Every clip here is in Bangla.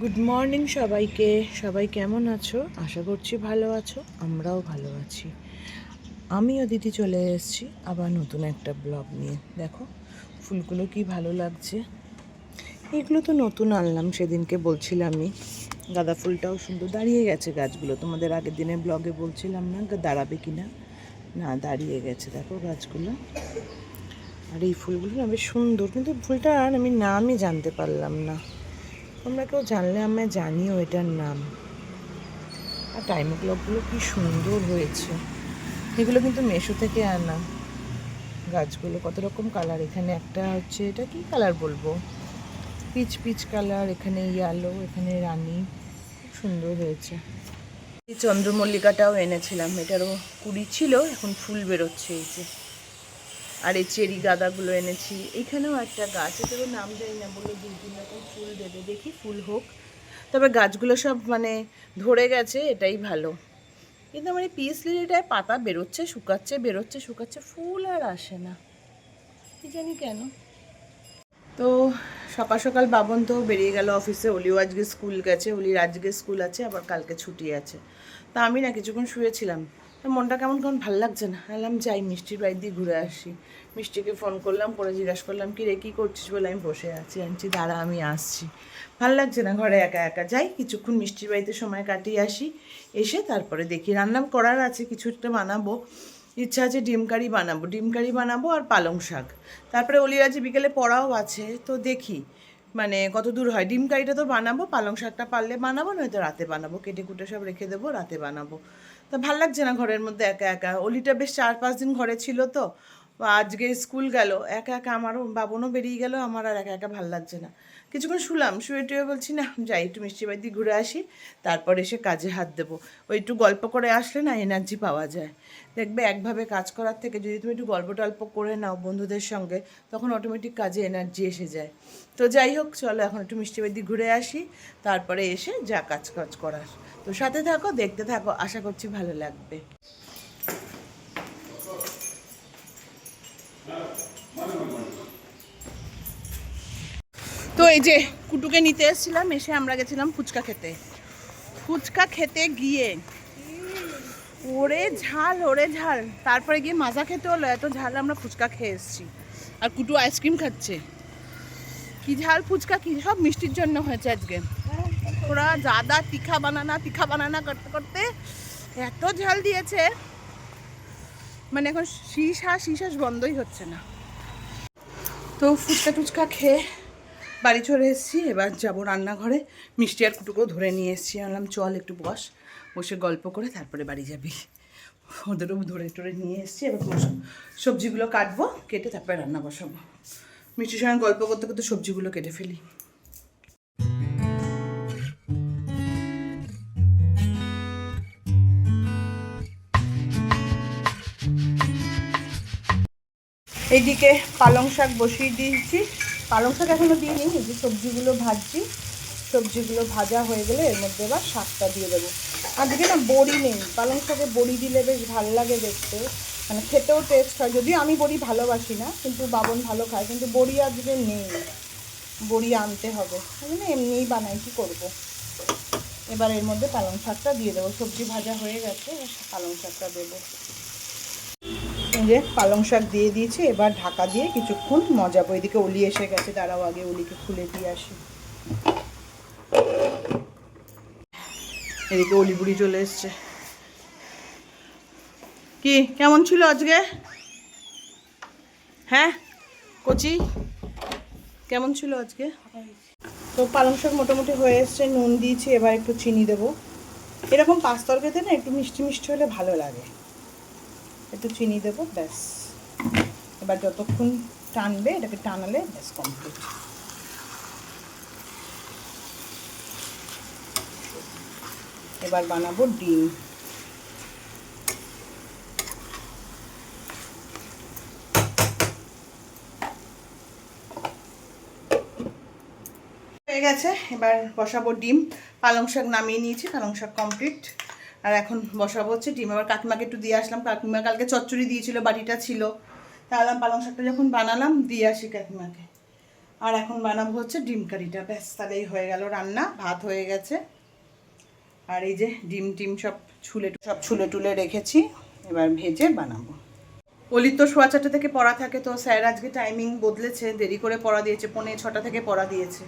গুড মর্নিং সবাইকে। সবাই কেমন আছো? আশা করছি ভালো আছো। আমরাও ভালো আছি। আমিও দিদি চলে এসেছি আবার নতুন একটা ব্লগ নিয়ে। দেখো, ফুলগুলো কি ভালো লাগছে। এগুলো তো নতুন আনলাম, সেদিনকে বলছিলামই। গাঁদা ফুলটাও সুন্দর দাঁড়িয়ে গেছে গাছগুলো। তোমাদের আগের দিনের ব্লগে বলছিলাম না দাঁড়াবে কি না? না, দাঁড়িয়ে গেছে। দেখো গাছগুলো। আর এই ফুলগুলো না বেশ সুন্দর। কিন্তু ফুলটা আর আমি নামই জানতে পারলাম না। তোমরা কেউ জানলে আমায় জানিও এটার নাম। আর টাইম ক্লকগুলো কি সুন্দর হয়েছে। এগুলো কিন্তু মেশো থেকে আনা। গাছগুলো কত রকম কালার এখানে একটা হচ্ছে, এটা কি কালার বলব? পিচ পিচ কালার এখানে ইয়ালো এখানে রানী। খুব সুন্দর হয়েছে। এই চন্দ্রমল্লিকাটাও এনেছিলাম। এটারও কুড়ি ছিল, এখন ফুল বেরোচ্ছে এই যে। আর এই চেরি গাঁদাগুলো এনেছি। এইখানেও একটা গাছ এটারও নাম জানি না বলে দুই তিন রকম ফুল দেবে, দেখি ফুল হোক। তবে গাছগুলো সব মানে ধরে গেছে, এটাই ভালো। কিন্তু আমার এই পিস লিলিটায় পাতা বেরোচ্ছে, শুকাচ্ছে বেরোচ্ছে, শুকাচ্ছে, ফুল আর আসে না। কি জানি কেন। তো সকাল সকাল বাবন তো বেরিয়ে গেল অফিসে, অলিও আজকে স্কুল গেছে, অলির আজকে স্কুল আছে, আবার কালকে ছুটি আছে। তা আমি না কিছুক্ষণ শুয়েছিলাম। মনটা কেমন কেমন ভালো লাগছে না? এলাম যাই, মিষ্টির বাড়ি দিয়ে ঘুরে আসি। মিষ্টিকে ফোন করলাম করে জিজ্ঞাসা করলাম, কি রে, কী করছিস? বলে, আমি বসে আছি আনছি দাঁড়া, আমি আসছি। ভালো লাগছে না, ঘরে একা একা যাই, কিছুক্ষণ মিষ্টির বাড়িতে সময় কাটিয়ে আসি। এসে তারপরে দেখি, রান্না করার আছে, কিছু একটা বানাবো। ইচ্ছা আছে ডিম কারি বানাবো, ডিম কারি বানাবো আর পালং শাক। তারপরে অলির আছে বিকেলে পড়াও আছে, তো দেখি মানে কত দূর হয়। ডিম কারিটা তো বানাবো, পালং শাকটা পারলে বানাবো, নয়তো রাতে বানাবো। কেটে কুটে সব রেখে দেবো, রাতে বানাবো। তা ভালো লাগছে না ঘরের মধ্যে একা একা? অলিটা বেশ চার পাঁচ দিন ঘরে ছিল তো। আজকে স্কুল গেল, একা একা আমারও, বাবনও বেরিয়ে গেল, আমার আর একা একা ভালো লাগছে না। কিছুক্ষণ শুলাম, শুয়ে টুয়ে বলছি, না, যাই, একটু মিষ্টি বাড়ি দিয়ে ঘুরে আসি, তারপর এসে কাজে হাত দেবো। ওই একটু গল্প করে আসলে না এনার্জি পাওয়া যায়। দেখবে একভাবে কাজ করার থেকে যদি তুমি একটু গল্প টল্প করে নাও বন্ধুদের সঙ্গে, তখন অটোমেটিক কাজে এনার্জি এসে যায়। তো যাই হোক, চলো এখন একটু মিষ্টি বাড়ি দিয়ে ঘুরে আসি, তারপরে এসে যা কাজ কাজ করার। তো সাথে থাকো, দেখতে থাকো, আশা করছি ভালো লাগবে। তো এই যে কুটুকে নিতে এসেছিলাম, এসে আমরা গেছিলাম ফুচকা খেতে। ফুচকা খেতে গিয়ে ওরে ঝাল ওরে ঝাল। তারপরে গিয়ে মাজা খেতে হলো, এত ঝাল আমরা ফুচকা খেয়ে এসেছি। আর কুটু আইসক্রিম খাচ্ছে। কি ঝাল ফুচকা, কি সব মিষ্টির জন্য হয়েছে আজকে। ওরা জাদা তিখা বানানা তিখা বানানা করতে করতে এত ঝাল দিয়েছে। মানে এখন শীষা শীষাস বন্ধই হচ্ছে না। তো ফুচকা টুচকা খেয়ে বাড়ি চলে এসেছি, এবার যাব রান্নাঘরে। মিষ্টি আর কুটুকেও ধরে নিয়ে এসেছি। আনলাম চল একটু বস, বসে গল্প করে তারপরে বাড়ি যাবি। ওদেরও ধরে টরে নিয়ে এসেছি। এবার সবজিগুলো কাটবো, কেটে তারপরে রান্না বসাবো। মিষ্টির সঙ্গে গল্প করতে করতে সবজিগুলো কেটে ফেলি। এইদিকে পালং শাক বসিয়ে দিয়েছি। পালং শাক এখনও দিইনি এই যে সবজিগুলো ভাজছি, সবজিগুলো ভাজা হয়ে গেলে এর মধ্যে এবার শাকটা দিয়ে দেবো। আজকে না বড়ি নেই, পালং শাকে বড়ি দিলে বেশ ভালো লাগে দেখতে মানে খেতেও টেস্ট হয়। যদিও আমি বড়ি ভালোবাসি না, কিন্তু বাবন ভালো খায়, কিন্তু বড়ি আজকে নেই। বড়ি আনতে হবে, আমি না এমনিই বানাই, কি করব? এবার এর মধ্যে পালং শাকটা দিয়ে দেবো। সবজি ভাজা হয়ে গেছে পালং শাকটা দেবো। যে পালং শাক দিয়ে দিয়েছি, এবার ঢাকা দিয়ে কিছুক্ষণ মজাবো এদিকে অলি এসে গেছে, দাঁড়াও আগে অলিকে খুলে দিয়ে আসি। এদিকে অলি বুড়ি চলে এসছে। কি, কেমন ছিল আজকে? হ্যাঁ কচি? কেমন ছিল আজকে? তো পালং শাক মোটামুটি হয়ে এসছে, নুন দিয়েছি, এবার একটু চিনি দেবো। এরকম পাঁচ তরকারিতে না একটু মিষ্টি মিষ্টি হলে ভালো লাগে। একটু চিনি দেবো, ব্যাস। এবার যতক্ষণ টানবে, এটাকে টানালে ব্যাস কমপ্লিট এবার বানাবো ডিম। হয়ে গেছে, এবার বসাবো ডিম। পালং শাক নামিয়ে নিয়েছি, পালং শাক কমপ্লিট আর এখন বসাবো হচ্ছে ডিম। আবার কাকিমাকে একটু দিয়ে আসলাম। কাকিমা কালকে চচ্চড়ি দিয়েছিল বাড়িটা ছিল। তাহলে পালং শাকটা যখন বানালাম, দিয়ে আসি কাকিমাকে। আর এখন বানাবো হচ্ছে ডিম কারিটা। ব্যাস তাহলেই হয়ে গেল রান্না, ভাত হয়ে গেছে। আর এই যে ডিম টিম সব ছুলে সব ছুলে টুলে রেখেছি। এবার ভেজে বানাবো। অলির তো সোয়া চারটে থেকে পড়া থাকে, তো স্যার আজকে টাইমিং বদলেছে। দেরি করে পড়া দিয়েছে, পৌনে ছটা থেকে পড়া দিয়েছে।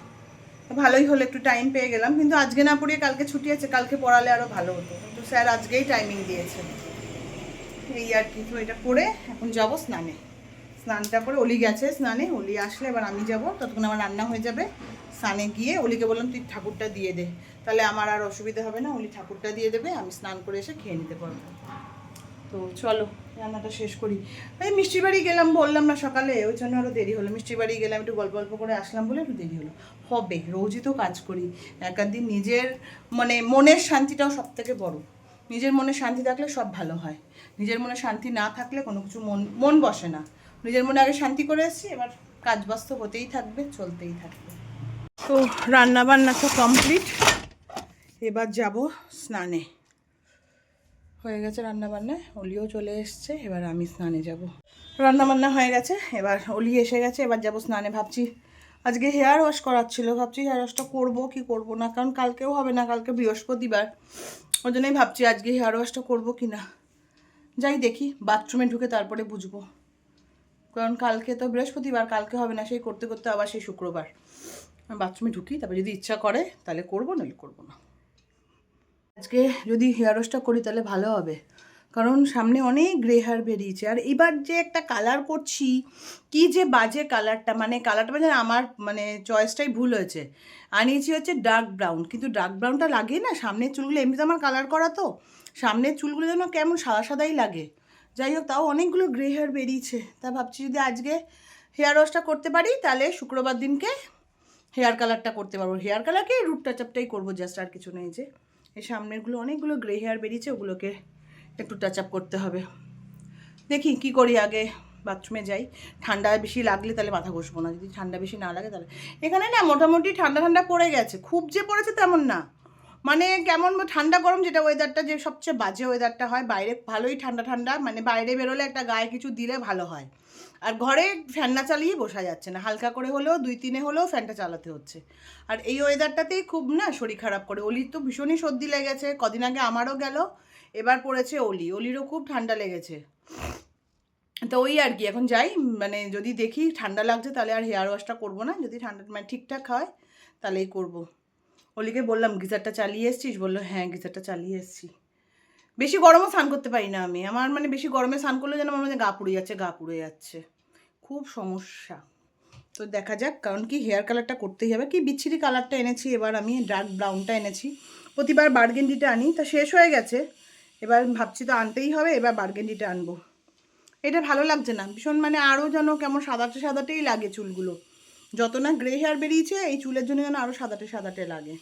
ভালোই হলো, একটু টাইম পেয়ে গেলাম। কিন্তু আজকে না পড়িয়ে কালকে ছুটি আছে, কালকে পড়ালে আরও ভালো হতো। কিন্তু স্যার আজকেই টাইমিং দিয়েছে। এই আর কি, তো এটা করে এখন যাব স্নানে। স্নানটা করে অলি গেছে স্নানে, অলি আসলে এবার আমি যাব, ততক্ষণ আমার রান্না হয়ে যাবে। স্নানে গিয়ে অলিকে বললাম, তুই ঠাকুরটা দিয়ে দে। তাহলে আমার আর অসুবিধা হবে না, অলি ঠাকুরটা দিয়ে দেবে, আমি স্নান করে এসে খেয়ে নিতে পারব। তো চলো। রান্নাটা শেষ করি। এই মিষ্টি বাড়ি গেলাম বললাম না সকালে, ওই জন্য আরও দেরি হলো। মিষ্টি বাড়ি গেলাম, একটু গল্প গল্প করে আসলাম বলে একটু দেরি হলো। হবে, রোজই তো কাজ করি। একাদিন নিজের মানে মনের শান্তিটাও সব থেকে বড়। নিজের মনে শান্তি থাকলে সব ভালো হয়। নিজের মনে শান্তি না থাকলে কোনো কিছু মন মন বসে না। নিজের মনে আগে শান্তি করে এসেছি এবার কাজ হতেই থাকবে, চলতেই থাকবে। তো রান্না বান্না তো কমপ্লিট এবার যাব স্নানে। হয়ে গেছে রান্না বান্না অলিও চলে এসছে, এবার আমি স্নানে যাব। রান্না বান্না হয়ে গেছে, এবার অলি এসে গেছে, এবার যাব স্নানে ভাবছি। আজকে হেয়ার ওয়াশ করার ছিল, ভাবছি হেয়ার ওয়াশটা করব, কি করব না, কারণ কালকেও হবে না, কালকে বৃহস্পতিবার। ওই জন্যই ভাবছি আজকে হেয়ার ওয়াশটা করব কি না। যাই দেখি বাথরুমে ঢুকে তারপরে বুঝব। কারণ কালকে তো বৃহস্পতিবার, কালকে হবে না, সেই করতে করতে আবার সেই শুক্রবার। বাথরুমে ঢুকি, তারপরে যদি ইচ্ছা করে, তাহলে করব নইলে করব না। আজকে যদি হেয়ার ওয়াশটা করি তাহলে ভালো হবে। কারণ সামনে অনেক গ্রে হেয়ার বেরিয়েছে। আর এবার যে একটা কালার করছি, কি যে বাজে কালারটা মানে কালারটা মানে আমার মানে চয়েসটাই ভুল হয়েছে। আনিয়েছি হচ্ছে ডার্ক ব্রাউন কিন্তু ডার্ক ব্রাউনটা লাগে না? সামনের চুলগুলো এমনিতে আমার কালার করা তো। সামনের চুলগুলো যেন কেমন সাদা সাদাই লাগে। যাই হোক, তাও অনেকগুলো গ্রে হেয়ার বেরিয়েছে। তা ভাবছি যদি আজকে হেয়ার ওয়াশটা করতে পারি, তাহলে শুক্রবার দিনকে হেয়ার কালারটা করতে পারব। হেয়ার কালারকে রুট টাচআপটাই করব জাস্ট আর কিছু নেই যে। এই সামনেরগুলো অনেকগুলো গ্রে হেয়ার বেরিয়েছে, ওগুলোকে একটু টাচ আপ করতে হবে। দেখি কি করি আগে বাথরুমে যাই। ঠান্ডা বেশি লাগলে তাহলে মাথা ঘষবো না, যদি ঠান্ডা বেশি না লাগে তাহলে। এখানে না মোটামুটি ঠান্ডা ঠান্ডা পড়ে গেছে, খুব যে পড়েছে তেমন না। মানে কেমন ঠান্ডা গরম যেটা ওয়েদারটা যে সবচেয়ে বাজে ওয়েদারটা হয়, বাইরে ভালোই ঠান্ডা ঠান্ডা মানে বাইরে বেরোলে একটা গায়ে কিছু দিলে ভালো হয়। আর ঘরে ফ্যান না চালিয়ে বসা যাচ্ছে না। হালকা করে হলেও, দুই তিনে হলেও ফ্যানটা চালাতে হচ্ছে। আর এই ওয়েদারটাতেই খুব না শরীর খারাপ করে। অলির তো ভীষণই সর্দি লেগেছে। কদিন আগে আমারও গেল, এবার পড়েছে অলি। অলিরও খুব ঠান্ডা লেগেছে। তো ওই আর কি, এখন যাই। মানে যদি দেখি ঠান্ডা লাগছে, তাহলে আর হেয়ার ওয়াশটা করব না। যদি ঠান্ডা মানে ঠিকঠাক হয়, তাহলেই করব। অলিকে বললাম, গিজারটা চালিয়ে এসছিস? বলল হ্যাঁ গিজারটা চালিয়ে এসছি। বেশি গরমও স্নান করতে পারি না আমি। আমার মানে বেশি গরমে স্নান করলে যেন আমার মানে গা পুড়ে যাচ্ছে, গা পুড়ে যাচ্ছে। খুব সমস্যা। তো দেখা যাক, কারণ কি হেয়ার কালারটা করতেই হবে। কি বিচ্ছিরি কালারটা এনেছি, এবার আমি ডার্ক ব্রাউনটা এনেছি। প্রতিবার বার্গেন্ডিটা আনি, তা শেষ হয়ে গেছে। এবার ভাবছি তো আনতেই হবে, এবার বার্গেন্ডিটা আনব। এটা ভালো লাগছে না। ভীষণ মানে আরও যেন কেমন সাদাটে সাদাটেই লাগে চুলগুলো। যত না গ্রে হেয়ার বেরিয়েছে, এই চুলের জন্য যেন আরও সাদাটে সাদাটে লাগে।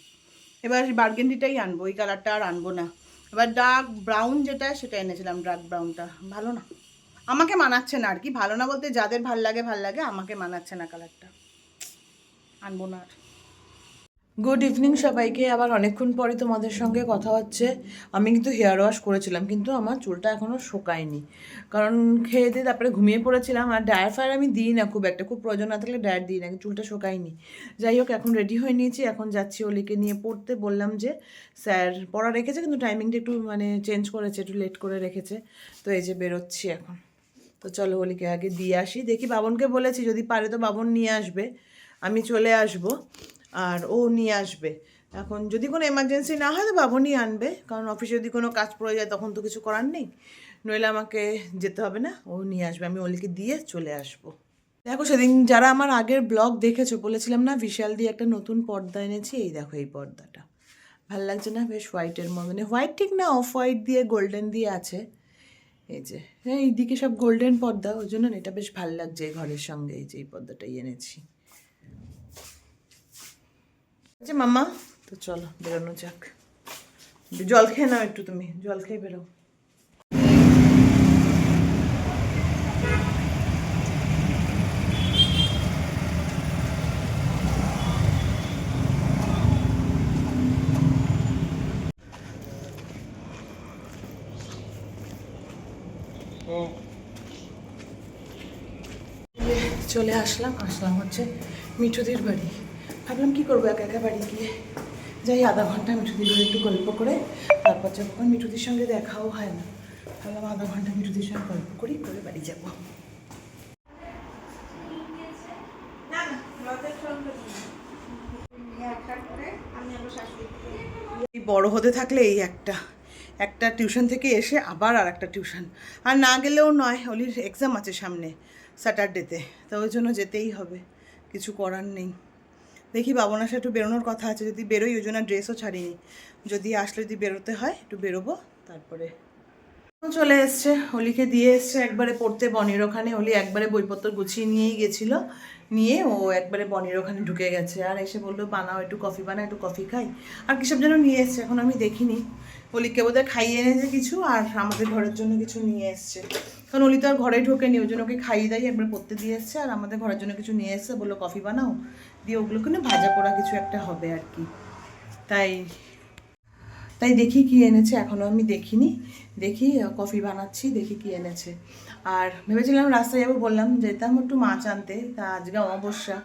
এবার বার্গেন্ডিটাই আনব, এই কালারটা আর আনব না। এবার ডার্ক ব্রাউন যেটা, সেটা এনেছিলাম ডার্ক ব্রাউনটা ভালো না। আমাকে মানাচ্ছে না আর কি ভালো না বলতে যাদের ভালো লাগে ভালো লাগে, আমাকে মানাচ্ছে না কালারটা আনব না আর। গুড ইভিনিং সবাইকে। আবার অনেকক্ষণ পরে তোমাদের সঙ্গে কথা হচ্ছে। আমি কিন্তু হেয়ার ওয়াশ করেছিলাম, কিন্তু আমার চুলটা এখনও শোকায়নি। কারণ খেয়ে দিয়ে তারপরে ঘুমিয়ে পড়েছিলাম। আর ডায়ার ফায়ার আমি দিই না খুব একটা। খুব প্রয়োজন না থাকলে ডায়ার দিই না চুলটা শোকায়নি। যাই হোক, এখন রেডি হয়ে নিয়েছি। এখন যাচ্ছি ওলিকে নিয়ে পড়তে। বললাম যে স্যার পড়া রেখেছে, কিন্তু টাইমিংটা একটু মানে চেঞ্জ করেছে, একটু লেট করে রেখেছে। তো এই যে বেরোচ্ছি এখন। তো চলো ওলিকে আগে দিয়ে আসি। দেখি বাবনকে বলেছি, যদি পারে তো বাবন নিয়ে আসবে। আমি চলে আসব। আর ও নিয়ে আসবে। এখন যদি কোনো এমার্জেন্সি না হয় তো বাবনই আনবে। কারণ অফিসে যদি কোনো কাজ পড়ে যায় তখন তো কিছু করার নেই। নইলে আমাকে যেতে হবে না, ও নিয়ে আসবে। আমি ওলিকে দিয়ে চলে আসব। দেখো সেদিন যারা আমার আগের ব্লগ দেখেছ, বলেছিলাম না, বিশাল দিয়ে একটা নতুন পর্দা এনেছি। এই দেখো এই পর্দাটা। ভালো লাগছে না? বেশ হোয়াইটের মতন। হোয়াইট ঠিক না অফ হোয়াইট দিয়ে গোল্ডেন দিয়ে আছে। এই যে হ্যাঁ এইদিকে সব গোল্ডেন পর্দা। ওই জন্য এটা বেশ ভালো লাগছে এই ঘরের সঙ্গে, এই যে এই পর্দাটাই এনেছি। আছে মামা তো চলো বেরোনো যাক। জল খেয়ে নাও একটু তুমি জল খেয়ে বেরো চলে আসলাম আসলাম হচ্ছে মিঠুদের বাড়ি। ভাবলাম কি করব একা একা বাড়ি গিয়ে। যাই আধা ঘণ্টা মিঠুদির বাড়ি একটু গল্প করে তারপর যখন মিঠুদির সঙ্গে দেখাও হয় না ভাবলাম আধা ঘণ্টা মিঠুদির সঙ্গে গল্প করি করে বাড়ি যাব। বড় হতে থাকলে এই একটা একটা টিউশন থেকে এসে আবার আর একটা টিউশন। আর না গেলেও নয় অলির এক্সাম আছে সামনে স্যাটারডেতে তো ওই জন্য যেতেই হবে কিছু করার নেই। দেখি বাবনার সাথে একটু বেরোনোর কথা আছে, যদি বেরোই, ওই জন্য ড্রেসও ছাড়িনি। যদি আসলে যদি বেরোতে হয়, একটু বেরোবো, তারপরে চলে এসছে হোলিকে দিয়ে এসছে একবারে পড়তে। বনির ওখানে হোলি একবারে বইপত্র গুছিয়ে নিয়েই গেছিল। নিয়ে ও একবারে বনির ওখানে ঢুকে গেছে। আর এসে বলল, বানাও একটু কফি, বানাও একটু কফি খাই। আর কিসব যেন নিয়ে এসছে, এখন আমি দেখিনি। হোলিকে বোধহয় খাইয়ে এনেছে কিছু, আর আমাদের ঘরের জন্য কিছু নিয়ে এসছে। কারণ অলি তো আর ঘরে ঢোকেনি, ওই জন্য ওকে খাইয়ে দাই একবার পড়তে দিয়ে এসছে। আর আমাদের ঘরের জন্য কিছু নিয়ে এসছে, বলল, কফি বানাও। দিয়ে ওগুলোকে না ভাজা পোড়া কিছু একটা হবে আর কি। তাই তাই দেখি কি এনেছে এখনও আমি দেখিনি। দেখি কফি বানাচ্ছি, দেখি কি এনেছে। আর ভেবেছিলাম রাস্তায় যাব, বললাম যেতাম একটু মাছ আনতে, তা আজকে অমাবস্যা।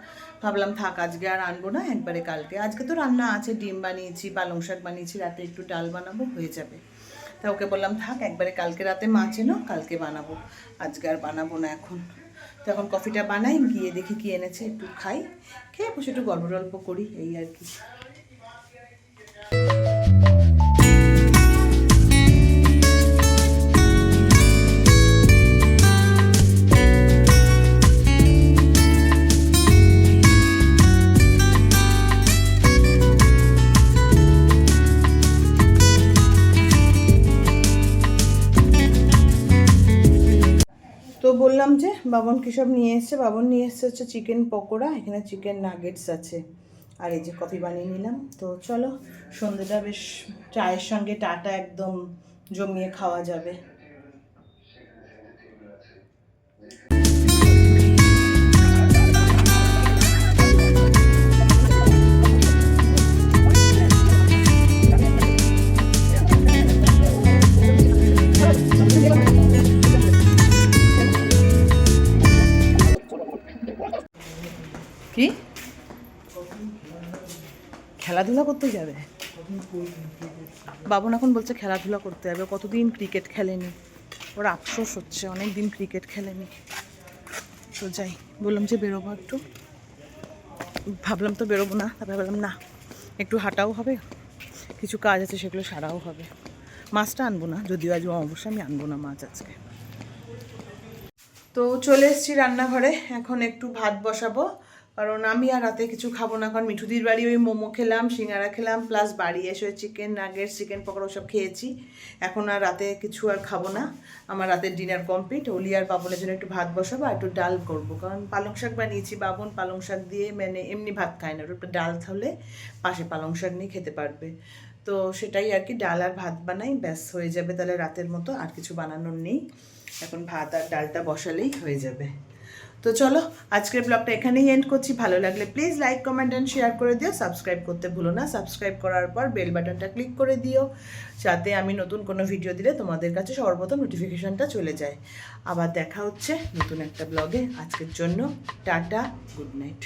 ভাবলাম থাক, আজকে আর আনব না, একবারে কালকে। আজকে তো রান্না আছে, ডিম বানিয়েছি, পালং শাক বানিয়েছি, রাতে একটু ডাল বানাবো, হয়ে যাবে। তা ওকে বললাম থাক, একবারে কালকে রাতে মাছ এনো, কালকে বানাবো। আজকে আর বানাবো না এখন। তো এখন কফিটা বানাই, গিয়ে দেখি কি এনেছে, একটু খাই। খেয়ে বসে একটু গল্প টল্প করি, এই আর কি। বাবন সব নিয়ে এসছে? বাবন নিয়ে এসছে হচ্ছে চিকেন পকোড়া, এখানে চিকেন নাগেটস আছে। আর এই যে কফি বানিয়ে নিলাম। তো চলো সন্ধ্যেটা বেশ চায়ের সঙ্গে টাটা একদম জমিয়ে খাওয়া যাবে। কি? খেলাধুলা করতে যাবে? বাবন এখন বলছে খেলাধুলা করতে যাবে। কতদিন ক্রিকেট খেলেনি? ওর আফসোস হচ্ছে অনেক দিন ক্রিকেট খেলেনি। তো যাই, বললাম যে বেরোবো একটু। ভাবলাম তো বেরোবো না, তারপরে ভাবলাম না, একটু হাঁটাও হবে। কিছু কাজ আছে, সেগুলো সারাও হবে। মাছটা আনব না, যদিও আজ অবশ্যই আমি আনব না মাছ আজকে। তো চলে এসেছি রান্নাঘরে, এখন একটু ভাত বসাবো। কারণ আমি আর রাতে কিছু খাব না, কারণ মিঠুদির বাড়ি ওই মোমো খেলাম, সিঙ্গারা খেলাম প্লাস বাড়ি এসে চিকেন নাগেট চিকেন পকোড়া সব খেয়েছি। এখন আর রাতে কিছু আর খাব না। আমার রাতের ডিনার কমপ্লিট ওলি আর বাবনের জন্য একটু ভাত বসাবো আর একটু ডাল করব। কারণ পালং শাক বানিয়েছি, বাবন পালং শাক দিয়ে মানে এমনি ভাত খায় না। একটু ডাল থাকলে পাশে পালং শাক নিয়ে খেতে পারবে। তো সেটাই আর কি, ডাল আর ভাত বানাই, ব্যাস হয়ে যাবে তাহলে রাতের মতো। আর কিছু বানানোর নেই। এখন ভাত আর ডালটা বসালেই হয়ে যাবে। তো চলো, আজকের ব্লগটা এখানেই এন্ড করছি। ভালো লাগলে please like comment and share করে দিও। সাবস্ক্রাইব করতে ভুলো না। সাবস্ক্রাইব করার পর বেল বাটনটা ক্লিক করে দিও। যাতে আমি নতুন কোনো ভিডিও দিলে তোমাদের কাছে সর্বপ্রথম নোটিফিকেশানটা চলে যায়। আবার দেখা হচ্ছে নতুন একটা ব্লগে আজকের জন্য টাটা গুড নাইট